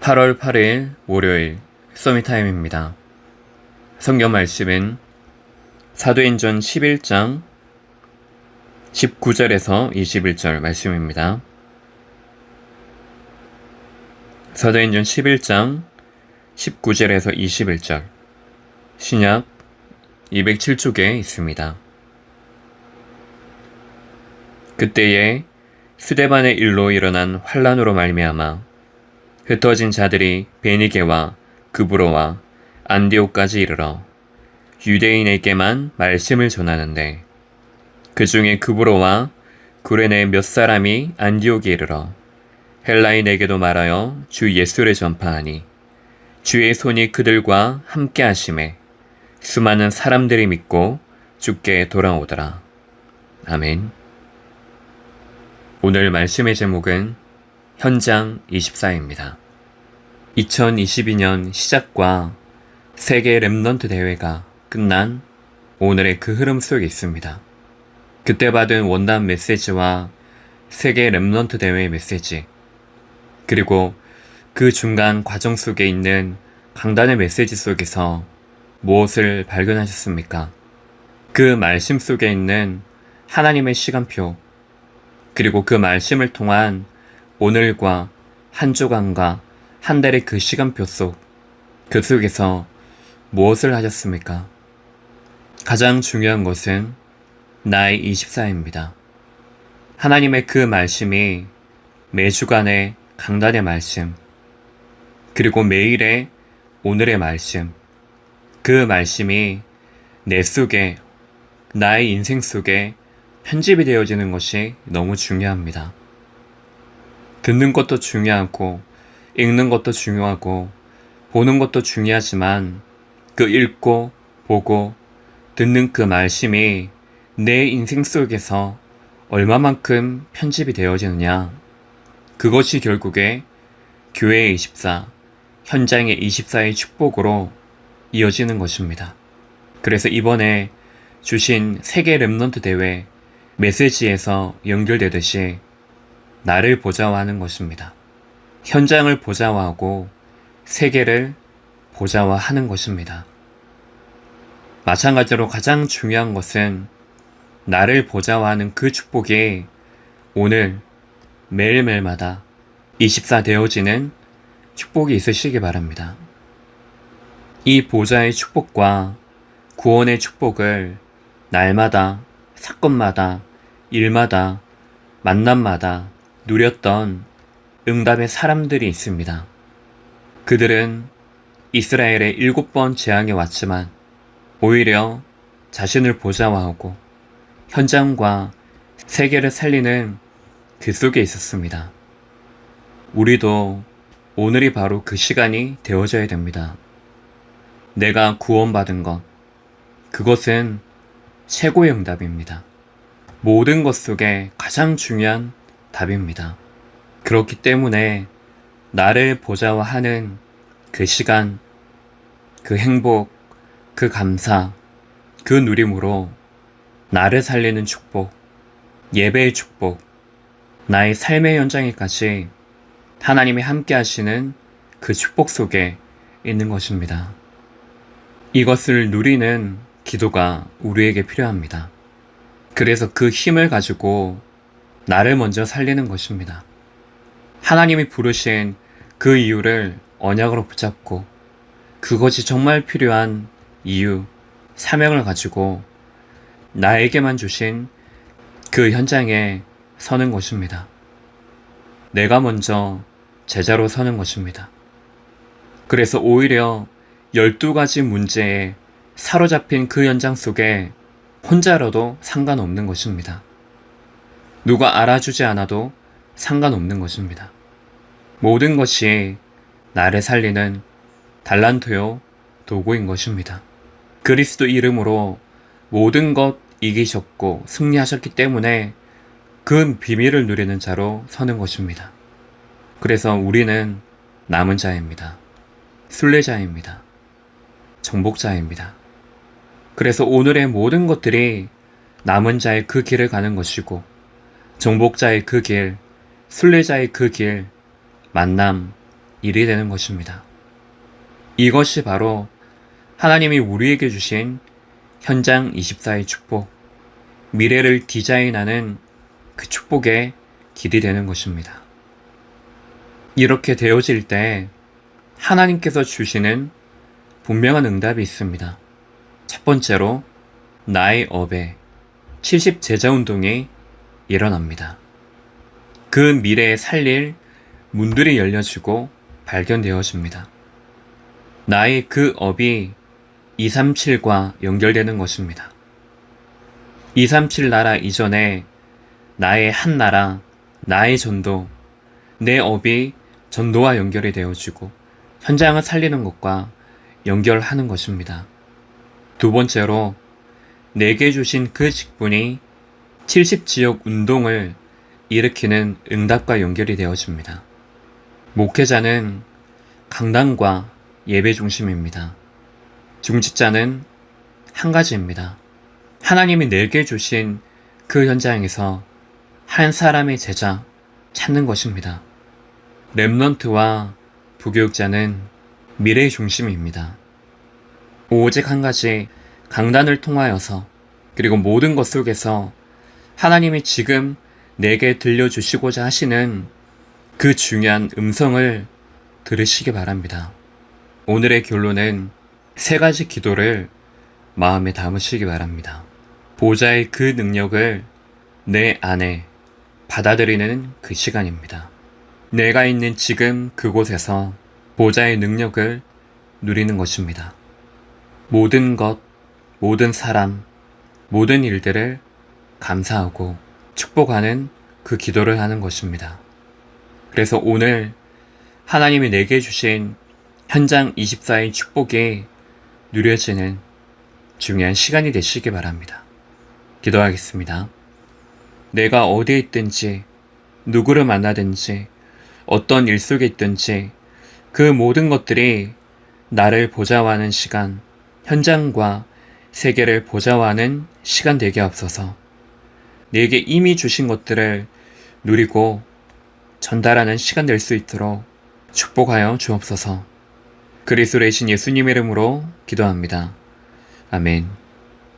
8월 8일 월요일 서미타임입니다. 성경 말씀은 사도행전 11장 19절에서 21절 말씀입니다. 사도행전 11장 19절에서 21절 신약 207쪽에 있습니다. 그때에 스데반의 일로 일어난 환란으로 말미암아 흩어진 자들이 베니게와 그브로와 안디오까지 이르러 유대인에게만 말씀을 전하는데 그 중에 그브로와 구레네 몇 사람이 안디옥에 이르러 헬라인에게도 말하여 주 예수를 전파하니 주의 손이 그들과 함께 하심에 수많은 사람들이 믿고 주께 돌아오더라. 아멘. 오늘 말씀의 제목은 현장 24입니다. 2022년 시작과 세계 랩넌트 대회가 끝난 오늘의 그 흐름 속에 있습니다. 그때 받은 원단 메시지와 세계 랩넌트 대회 메시지, 그리고 그 중간 과정 속에 있는 강단의 메시지 속에서 무엇을 발견하셨습니까? 그 말씀 속에 있는 하나님의 시간표, 그리고 그 말씀을 통한 오늘과 한 주간과 한 달의 그 시간표 속, 그 속에서 무엇을 하셨습니까? 가장 중요한 것은 나의 24입니다. 하나님의 그 말씀이 매주간의 강단의 말씀, 그리고 매일의 오늘의 말씀, 그 말씀이 내 속에, 나의 인생 속에 편집이 되어지는 것이 너무 중요합니다. 듣는 것도 중요하고, 읽는 것도 중요하고, 보는 것도 중요하지만, 그 읽고, 보고, 듣는 그 말씀이 내 인생 속에서 얼마만큼 편집이 되어지느냐. 그것이 결국에 교회의 24, 현장의 24의 축복으로 이어지는 것입니다. 그래서 이번에 주신 세계 랩넌트 대회 메시지에서 연결되듯이 나를 보좌화하는 것입니다. 현장을 보좌화하고 세계를 보좌화하는 것입니다. 마찬가지로 가장 중요한 것은 나를 보좌화하는 그 축복이 오늘 매일매일마다 24 되어지는 축복이 있으시기 바랍니다. 이 보좌의 축복과 구원의 축복을 날마다, 사건마다, 일마다, 만남마다 누렸던 응답의 사람들이 있습니다. 그들은 이스라엘의 일곱 번 재앙에 왔지만 오히려 자신을 보좌화하고 현장과 세계를 살리는 그 속에 있었습니다. 우리도 오늘이 바로 그 시간이 되어져야 됩니다. 내가 구원받은 것, 그것은 최고의 응답입니다. 모든 것 속에 가장 중요한 답입니다. 그렇기 때문에 나를 보좌화하는 그 시간, 그 행복, 그 감사, 그 누림으로 나를 살리는 축복, 예배의 축복, 나의 삶의 현장에까지 하나님이 함께 하시는 그 축복 속에 있는 것입니다. 이것을 누리는 기도가 우리에게 필요합니다. 그래서 그 힘을 가지고 나를 먼저 살리는 것입니다. 하나님이 부르신 그 이유를 언약으로 붙잡고 그것이 정말 필요한 이유, 사명을 가지고 나에게만 주신 그 현장에 서는 것입니다. 내가 먼저 제자로 서는 것입니다. 그래서 오히려 12가지 문제에 사로잡힌 그 현장 속에 혼자라도 상관없는 것입니다. 누가 알아주지 않아도 상관없는 것입니다. 모든 것이 나를 살리는 달란트요 도구인 것입니다. 그리스도 이름으로 모든 것 이기셨고 승리하셨기 때문에 그 비밀을 누리는 자로 서는 것입니다. 그래서 우리는 남은 자입니다. 순례자입니다. 정복자입니다. 그래서 오늘의 모든 것들이 남은 자의 그 길을 가는 것이고 정복자의 그 길, 순례자의 그 길, 만남, 일이 되는 것입니다. 이것이 바로 하나님이 우리에게 주신 현장 24의 축복, 미래를 디자인하는 그 축복의 길이 되는 것입니다. 이렇게 되어질 때 하나님께서 주시는 분명한 응답이 있습니다. 첫 번째로 나의 업에 70 제자 운동이 일어납니다. 그 미래에 살릴 문들이 열려지고 발견되어집니다. 나의 그 업이 237과 연결되는 것입니다. 237 나라 이전에 나의 한 나라, 나의 전도, 내 업이 전도와 연결이 되어지고 현장을 살리는 것과 연결하는 것입니다. 두 번째로 내게 주신 그 직분이 70지역 운동을 일으키는 응답과 연결이 되어집니다. 목회자는 강단과 예배 중심입니다. 중직자는 한 가지입니다. 하나님이 내게 주신 그 현장에서 한 사람의 제자 찾는 것입니다. 랩넌트와 부교육자는 미래의 중심입니다. 오직 한 가지 강단을 통하여서 그리고 모든 것 속에서 하나님이 지금 내게 들려주시고자 하시는 그 중요한 음성을 들으시기 바랍니다. 오늘의 결론은 세 가지 기도를 마음에 담으시기 바랍니다. 보좌의 그 능력을 내 안에 받아들이는 그 시간입니다. 내가 있는 지금 그곳에서 보좌의 능력을 누리는 것입니다. 모든 것, 모든 사람, 모든 일들을 감사하고 축복하는 그 기도를 하는 것입니다. 그래서 오늘 하나님이 내게 주신 현장 24의 축복이 누려지는 중요한 시간이 되시기 바랍니다. 기도하겠습니다. 내가 어디에 있든지, 누구를 만나든지, 어떤 일 속에 있든지, 그 모든 것들이 나를 보좌하는 시간, 현장과 세계를 보좌하는 시간 되게 없어서 내게 이미 주신 것들을 누리고 전달하는 시간 될 수 있도록 축복하여 주옵소서. 그리스도의 신 예수님 이름으로 기도합니다. 아멘.